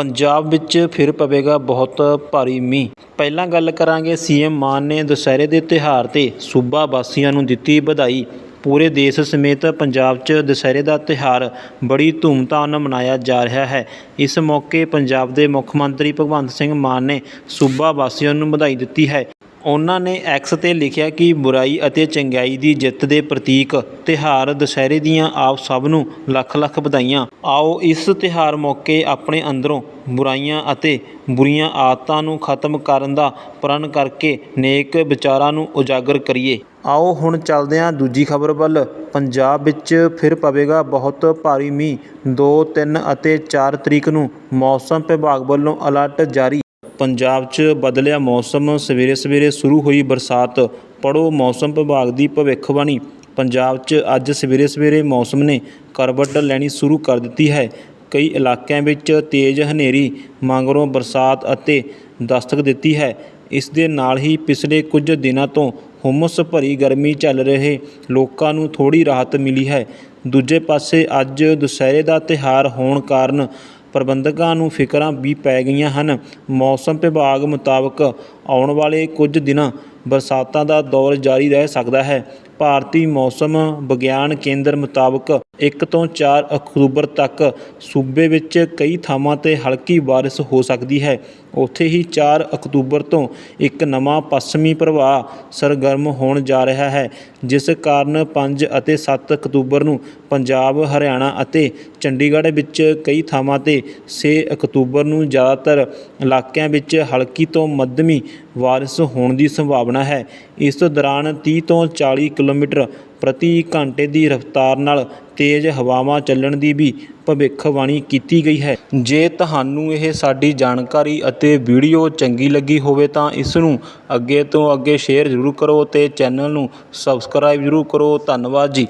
ਪੰਜਾਬ ਵਿੱਚ ਫਿਰ ਪਵੇਗਾ ਬਹੁਤ ਭਾਰੀ ਮੀਂਹ। ਪਹਿਲਾਂ ਗੱਲ ਕਰਾਂਗੇ ਸੀਐਮ ਮਾਨ ਨੇ ਦੁਸਹਿਰੇ ਦੇ ਤਿਉਹਾਰ 'ਤੇ ਸੂਬਾ ਵਾਸੀਆਂ ਨੂੰ ਦਿੱਤੀ ਵਧਾਈ। ਪੂਰੇ ਦੇਸ਼ ਸਮੇਤ ਪੰਜਾਬ 'ਚ ਦੁਸਹਿਰੇ ਦਾ ਤਿਉਹਾਰ ਬੜੀ ਧੂਮਧਾਮ ਨਾਲ ਮਨਾਇਆ ਜਾ ਰਿਹਾ ਹੈ। ਇਸ ਮੌਕੇ ਪੰਜਾਬ ਦੇ ਮੁੱਖ ਮੰਤਰੀ ਭਗਵੰਤ ਸਿੰਘ ਮਾਨ ਨੇ ਸੂਬਾ ਵਾਸੀਆਂ ਨੂੰ ਵਧਾਈ ਦਿੱਤੀ ਹੈ। ਉਹਨਾਂ ਨੇ ਐਕਸ ਤੇ ਲਿਖਿਆ ਕਿ ਬੁਰਾਈ ਅਤੇ ਚੰਗਿਆਈ ਦੀ ਜਿੱਤ ਦੇ ਪ੍ਰਤੀਕ ਤਿਉਹਾਰ ਦੁਸਹਿਰੇ ਦੀਆਂ ਆਪ ਸਭ ਨੂੰ ਲੱਖ ਲੱਖ ਵਧਾਈਆਂ। ਆਓ ਇਸ ਤਿਉਹਾਰ ਮੌਕੇ ਆਪਣੇ ਅੰਦਰੋਂ ਬੁਰਾਈਆਂ ਅਤੇ ਬੁਰੀਆਂ ਆਦਤਾਂ ਨੂੰ ਖਤਮ ਕਰਨ ਦਾ ਪ੍ਰਣ ਕਰਕੇ ਨੇਕ ਵਿਚਾਰਾਂ ਨੂੰ ਉਜਾਗਰ ਕਰੀਏ। ਆਓ ਹੁਣ ਚੱਲਦੇ ਹਾਂ ਦੂਜੀ ਖਬਰ ਵੱਲ। ਪੰਜਾਬ ਵਿੱਚ ਫਿਰ ਪਵੇਗਾ ਬਹੁਤ ਭਾਰੀ ਮੀਂਹ। 2 3 ਅਤੇ ਚਾਰ ਤਰੀਕ ਨੂੰ ਮੌਸਮ ਵਿਭਾਗ ਵੱਲੋਂ ਅਲਰਟ ਜਾਰੀ। ਪੰਜਾਬ 'ਚ ਬਦਲਿਆ ਮੌਸਮ, ਸਵੇਰੇ ਸਵੇਰੇ ਸ਼ੁਰੂ ਹੋਈ ਬਰਸਾਤ। ਪੜ੍ਹੋ ਮੌਸਮ ਵਿਭਾਗ ਦੀ ਭਵਿੱਖਬਾਣੀ। ਪੰਜਾਬ 'ਚ ਅੱਜ ਸਵੇਰੇ ਸਵੇਰੇ ਮੌਸਮ ਨੇ ਕਰਵਟ ਲੈਣੀ ਸ਼ੁਰੂ ਕਰ ਦਿੱਤੀ ਹੈ। ਕਈ ਇਲਾਕਿਆਂ ਵਿੱਚ ਤੇਜ਼ ਹਨੇਰੀ, ਮਗਰੋਂ ਬਰਸਾਤ ਅਤੇ ਦਸਤਕ ਦਿੱਤੀ ਹੈ। ਇਸ ਦੇ ਨਾਲ ਹੀ ਪਿਛਲੇ ਕੁਝ ਦਿਨਾਂ ਤੋਂ ਹੁਮਸ ਭਰੀ ਗਰਮੀ ਚੱਲ ਰਹੇ ਲੋਕਾਂ ਨੂੰ ਥੋੜ੍ਹੀ ਰਾਹਤ ਮਿਲੀ ਹੈ। ਦੂਜੇ ਪਾਸੇ ਅੱਜ ਦੁਸਹਿਰੇ ਦਾ ਤਿਉਹਾਰ ਹੋਣ ਕਾਰਨ ਪ੍ਰਬੰਧਕਾਂ ਨੂੰ ਫਿਕਰਾਂ ਵੀ ਪੈ ਗਈਆਂ ਹਨ। ਮੌਸਮ ਵਿਭਾਗ ਮੁਤਾਬਕ ਆਉਣ ਵਾਲੇ ਕੁਝ ਦਿਨਾਂ ਬਰਸਾਤਾਂ ਦਾ ਦੌਰ ਜਾਰੀ ਰਹਿ ਸਕਦਾ ਹੈ। ਭਾਰਤੀ ਮੌਸਮ ਵਿਗਿਆਨ ਕੇਂਦਰ ਮੁਤਾਬਕ ਇੱਕ ਤੋਂ ਚਾਰ ਅਕਤੂਬਰ ਤੱਕ ਸੂਬੇ ਵਿੱਚ ਕਈ ਥਾਵਾਂ ਤੇ ਹਲਕੀ ਬਾਰਿਸ਼ ਹੋ ਸਕਦੀ ਹੈ। ਉੱਥੇ ਹੀ ਚਾਰ ਅਕਤੂਬਰ ਤੋਂ ਇੱਕ ਨਵਾਂ ਪੱਛਮੀ ਪ੍ਰਵਾਹ ਸਰਗਰਮ ਹੋਣ ਜਾ ਰਿਹਾ ਹੈ, ਜਿਸ ਕਾਰਨ ਪੰਜ ਅਤੇ ਸੱਤ ਅਕਤੂਬਰ ਨੂੰ ਪੰਜਾਬ, ਹਰਿਆਣਾ ਅਤੇ ਚੰਡੀਗੜ੍ਹ ਵਿੱਚ ਕਈ ਥਾਵਾਂ ਤੇ ਛੇ ਅਕਤੂਬਰ ਨੂੰ ਜ਼ਿਆਦਾਤਰ ਇਲਾਕਿਆਂ ਵਿੱਚ ਹਲਕੀ ਤੋਂ ਮੱਧਮੀ ਬਾਰਿਸ਼ ਹੋਣ ਦੀ ਸੰਭਾਵਨਾ ਹੈ। ਇਸ ਦੌਰਾਨ ਤੀਹ ਤੋਂ 40 ਕਿਲੋਮੀਟਰ ਪ੍ਰਤੀ ਘੰਟੇ ਦੀ ਰਫ਼ਤਾਰ ਨਾਲ ਤੇਜ਼ ਹਵਾਵਾਂ ਚੱਲਣ ਦੀ ਵੀ ਭਵਿੱਖਬਾਣੀ ਕੀਤੀ ਗਈ ਹੈ। ਜੇ ਤੁਹਾਨੂੰ ਇਹ ਸਾਡੀ ਜਾਣਕਾਰੀ ਅਤੇ ਵੀਡੀਓ ਚੰਗੀ ਲੱਗੀ ਹੋਵੇ ਤਾਂ ਇਸ ਨੂੰ ਅੱਗੇ ਤੋਂ ਅੱਗੇ ਸ਼ੇਅਰ ਜ਼ਰੂਰ ਕਰੋ ਅਤੇ ਚੈਨਲ ਨੂੰ ਸਬਸਕ੍ਰਾਈਬ ਜ਼ਰੂਰ ਕਰੋ। ਧੰਨਵਾਦ ਜੀ।